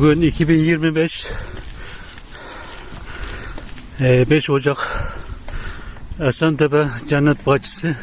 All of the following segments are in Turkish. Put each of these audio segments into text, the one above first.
Bugün 2025 eee, 5 Ocak Esentepe Cennet Bahçesi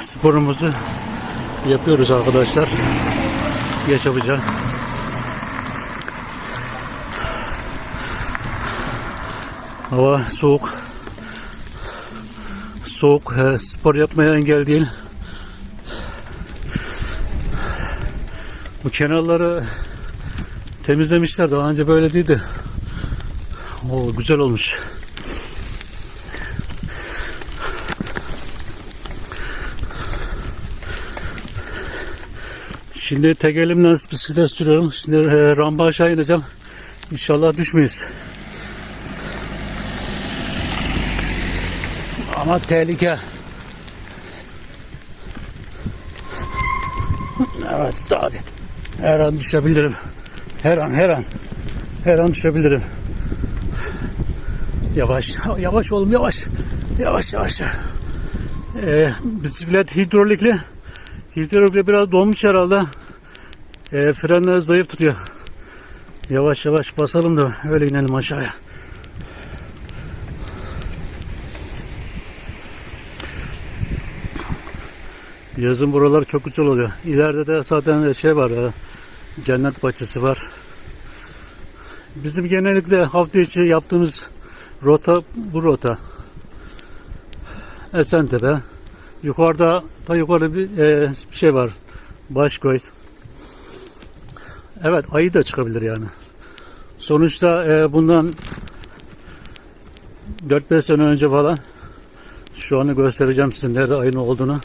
sporumuzu yapıyoruz arkadaşlar. Geç yapacağım. Hava soğuk. Soğuk e, spor yapmaya engel değil. Bu kenarları temizlemişler daha önce böyle değildi. O güzel olmuş. Şimdi tek bisiklet sürüyorum. Şimdi e, rampa aşağı ineceğim. İnşallah düşmeyiz. Ama tehlike. Evet tabi. Her an düşebilirim. Her an her an. Her an düşebilirim. Yavaş. Yavaş oğlum yavaş. Yavaş yavaş. Ee, bisiklet hidrolikli. Hidrolikli biraz donmuş herhalde. Ee, frenler zayıf tutuyor. Yavaş yavaş basalım da öyle inelim aşağıya. Yazın buralar çok güzel oluyor. İleride de zaten şey var. e, Cennet bahçesi var. Bizim genellikle hafta içi yaptığımız rota bu rota. Esentepe. Yukarıda da yukarıda bir, e, bir şey var. Başkoy. Evet ayı da çıkabilir yani. Sonuçta e, bundan 4-5 sene önce falan şu anı göstereceğim size nerede ayın olduğunu.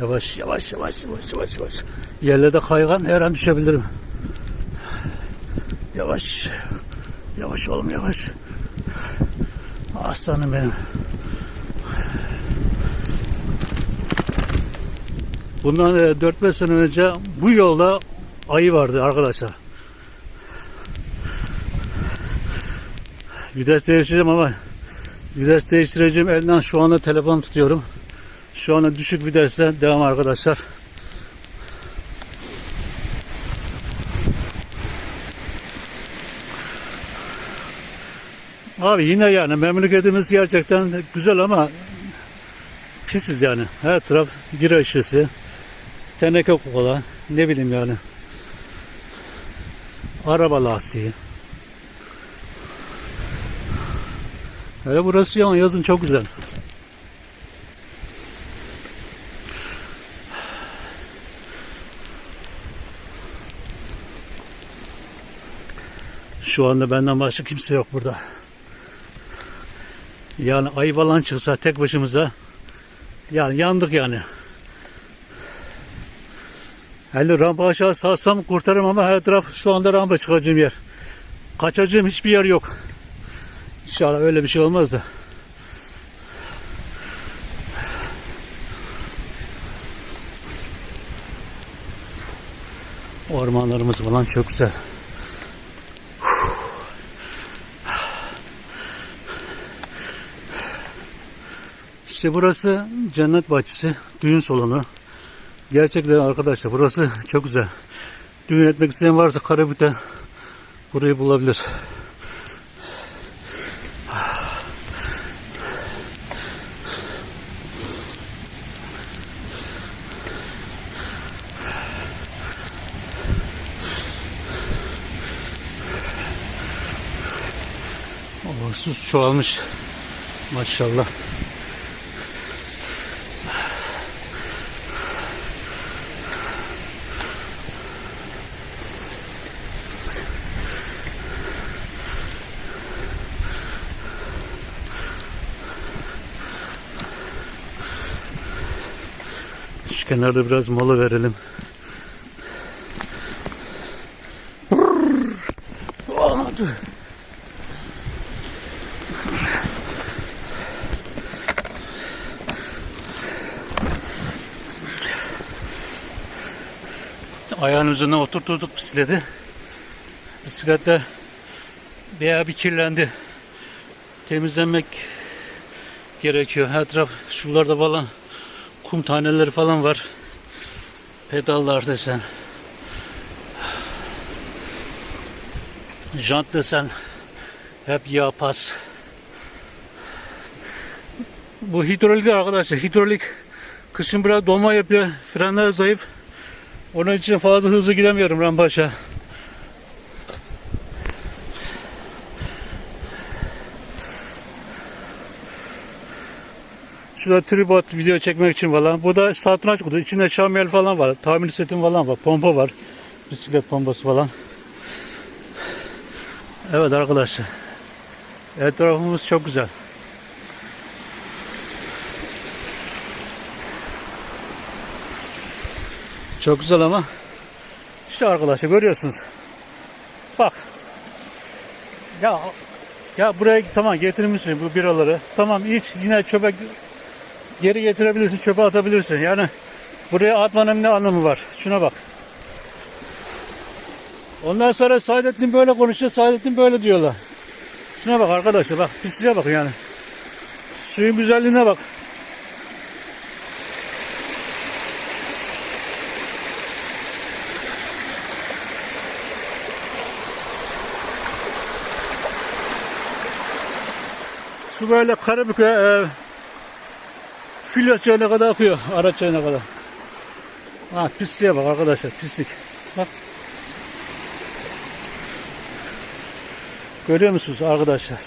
Yavaş yavaş yavaş yavaş yavaş yavaş. Yerlerde kaygan her an düşebilirim. Yavaş. Yavaş oğlum yavaş. Aslanım benim. Bundan e, 4-5 sene önce bu yolda ayı vardı arkadaşlar. Vites değiştireceğim ama vites değiştireceğim elden şu anda telefon tutuyorum. Şu anda düşük viteste devam arkadaşlar. Abi yine yani memleketimiz gerçekten güzel ama pisiz yani. Her taraf bira şişesi, teneke kola, ne bileyim yani. Araba lastiği. Hele burası ya yazın çok güzel. Şu anda benden başka kimse yok burada. Yani ayı falan çıksa tek başımıza yani yandık yani. Hele rampa aşağı salsam kurtarırım ama her taraf şu anda rampa çıkacağım yer. Kaçacağım hiçbir yer yok. İnşallah öyle bir şey olmaz da. Ormanlarımız falan çok güzel. İşte burası cennet bahçesi, düğün salonu. Gerçekten arkadaşlar burası çok güzel. Düğün etmek isteyen varsa Karabük'te burayı bulabilir. O çoğalmış. Maşallah. Kenarda biraz mola verelim. Ayağın üzerine oturturduk bisikleti. Bisiklette bayağı bir kirlendi. Temizlenmek gerekiyor. Her taraf şuralarda falan kum taneleri falan var. Pedallar desen. Jant desen. Hep yağ pas. Bu hidrolikler arkadaşlar. Hidrolik kışın biraz dolma yapıyor. Frenler zayıf. Onun için fazla hızlı gidemiyorum Rampaş'a. Şurada tripod video çekmek için falan. Bu da satranç kutu. İçinde şamyel falan var. Tamir setim falan var. Pompa var. Bisiklet pompası falan. Evet arkadaşlar. Etrafımız çok güzel. Çok güzel ama işte arkadaşlar görüyorsunuz. Bak. Ya ya buraya tamam getirmişsin bu biraları. Tamam iç yine çöpe geri getirebilirsin, çöpe atabilirsin. Yani buraya atmanın ne anlamı var? Şuna bak. Ondan sonra Saadettin böyle konuşuyor, Saadettin böyle diyorlar. Şuna bak arkadaşlar bak pisliğe bak yani. Suyun güzelliğine bak. Su böyle Karabük'e e, Filya çayına kadar akıyor. Araç çayına kadar. Ha pisliğe bak arkadaşlar pislik. Bak. Görüyor musunuz arkadaşlar?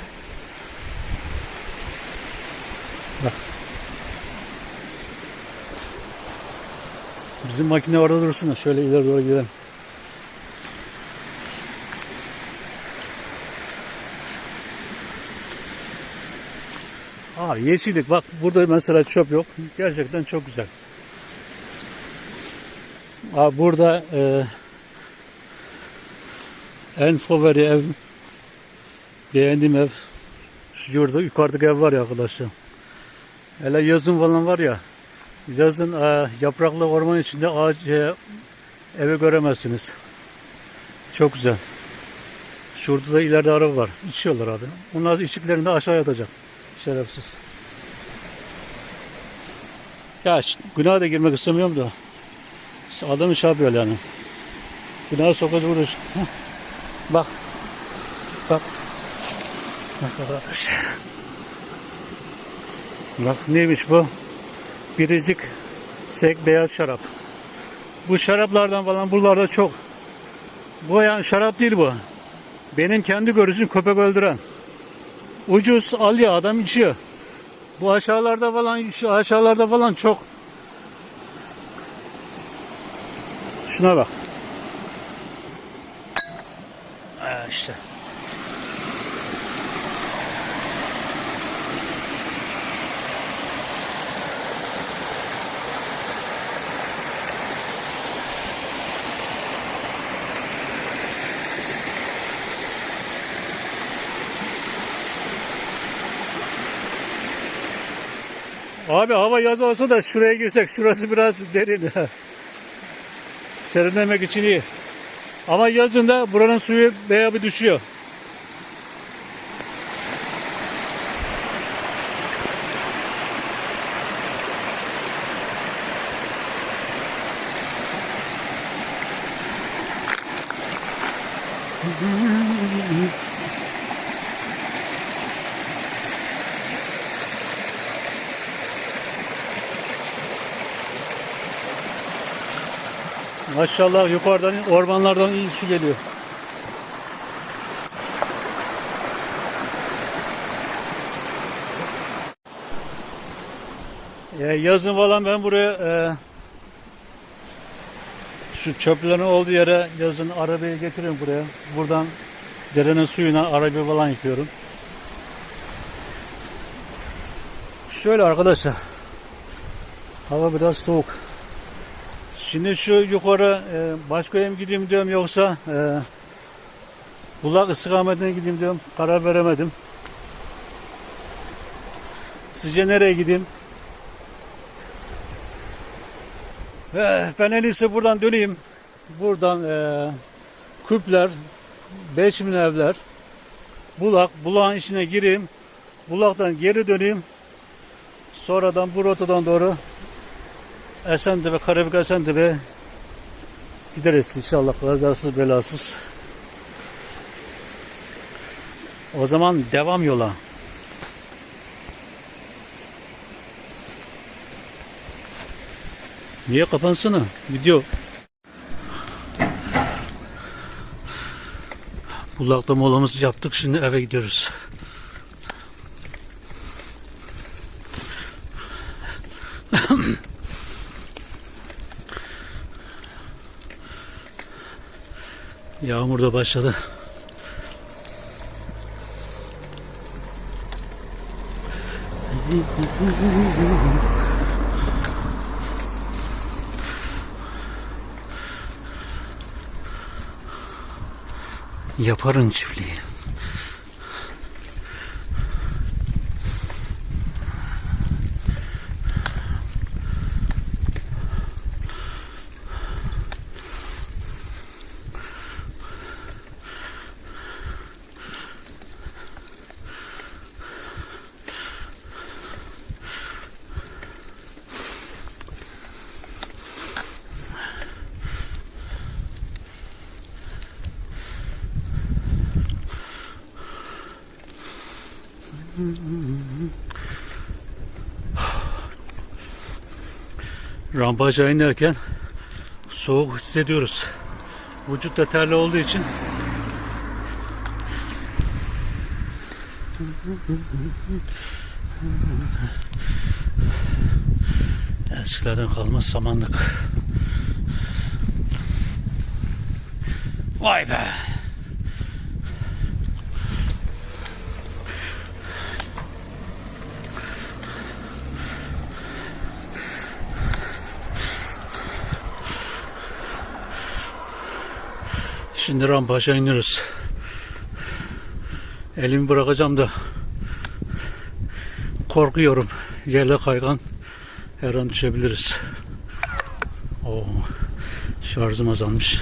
Bak. Bizim makine orada dursun şöyle ileri doğru gidelim. Abi yeşillik bak burada mesela çöp yok. Gerçekten çok güzel. Abi burada e, en favori ev beğendiğim ev şu yurda yukarıdaki ev var ya arkadaşlar. Hele yazın falan var ya yazın e, yapraklı orman içinde ağaç e, evi göremezsiniz. Çok güzel. Şurada da ileride araba var. İçiyorlar abi. Onlar içtiklerinde aşağı yatacak. Şerefsiz. Ya günaha da girmek istemiyorum da. İşte adamı şey yapıyor yani. Günaha sokacak uğraş. Heh. Bak. Bak. Bak. Bak neymiş bu? Biricik sek beyaz şarap. Bu şaraplardan falan buralarda çok. Bu yani şarap değil bu. Benim kendi görüşüm köpek öldüren. Ucuz al ya adam içiyor. Bu aşağılarda falan şu aşağılarda falan çok. Şuna bak. Ha işte. Abi hava yaz olsa da şuraya girsek şurası biraz derin. Serinlemek için iyi. Ama yazında buranın suyu bayağı bir düşüyor. Maşallah yukarıdan ormanlardan iyi su geliyor. Ya yazın falan ben buraya e, şu çöplerin olduğu yere yazın arabayı getiriyorum buraya. Buradan derenin suyuna arabayı falan yıkıyorum. Şöyle arkadaşlar. Hava biraz soğuk. Şimdi şu yukarı e, başka yere mi gideyim diyorum yoksa e, bulak istikametine gideyim diyorum. Karar veremedim. Sizce nereye gideyim? Eh, ben en iyisi buradan döneyim. Buradan e, küpler, beş bin evler, bulak, bulağın içine gireyim. Bulaktan geri döneyim. Sonradan bu rotadan doğru Esentepe, Karabük Esentepe gideriz inşallah kazasız belasız. O zaman devam yola. Niye kapansana? Video. Bulakta molamızı yaptık. Şimdi eve gidiyoruz. Yağmur da başladı. Yaparın çiftliği. Rampa aşağı inerken soğuk hissediyoruz. Vücut da terli olduğu için eskilerden kalma samanlık. Vay be. Şimdi rampa aşağı iniyoruz. Elimi bırakacağım da korkuyorum. Yerle kaygan her an düşebiliriz. Oo, şarjım azalmış.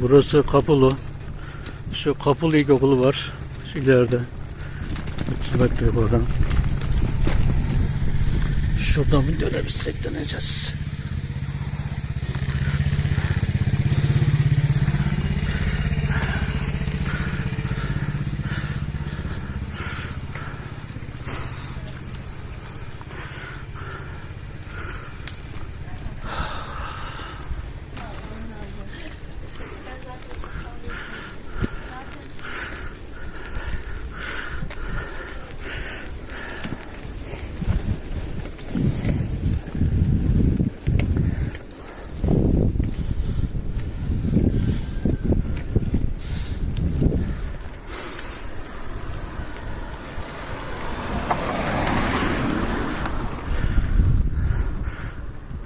Burası Kapılı. Şu Kapılı İlkokulu var. Şu ileride. 30 metre yukarıdan. Şuradan bir dönebilsek döneceğiz.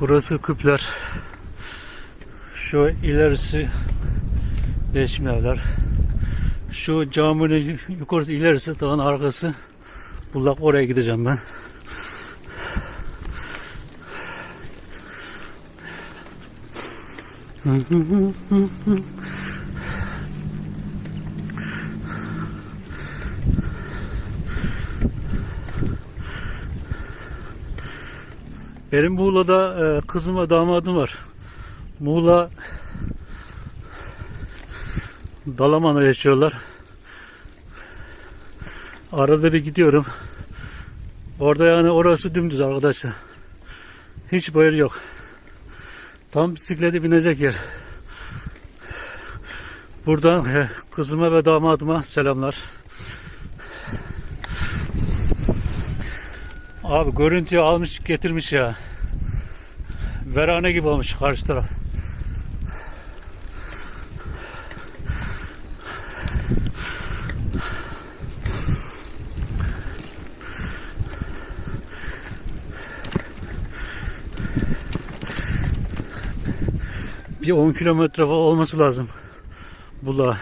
Burası küpler. Şu ilerisi değişim evler. Şu caminin yukarısı ilerisi dağın arkası. Bulak oraya gideceğim ben. Benim Muğla'da e, kızım ve damadım var. Muğla Dalaman'a yaşıyorlar. Arada bir gidiyorum. Orada yani orası dümdüz arkadaşlar. Hiç bayır yok. Tam bisiklete binecek yer. Buradan e, kızıma ve damadıma selamlar. Abi görüntüyü almış getirmiş ya. Verane gibi olmuş karşı taraf. Bir 10 kilometre falan olması lazım. Bula.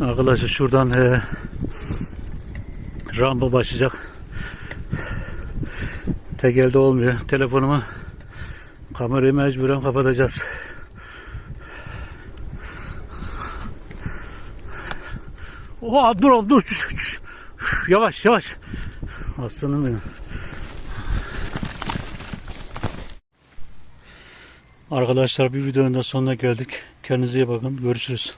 Arkadaşlar şuradan e, rampa başlayacak. Tek elde olmuyor. Telefonumu kamerayı mecburen kapatacağız. Oha dur oğlum dur. Yavaş yavaş. Aslanım benim. Arkadaşlar bir videonun da sonuna geldik. Kendinize iyi bakın. Görüşürüz.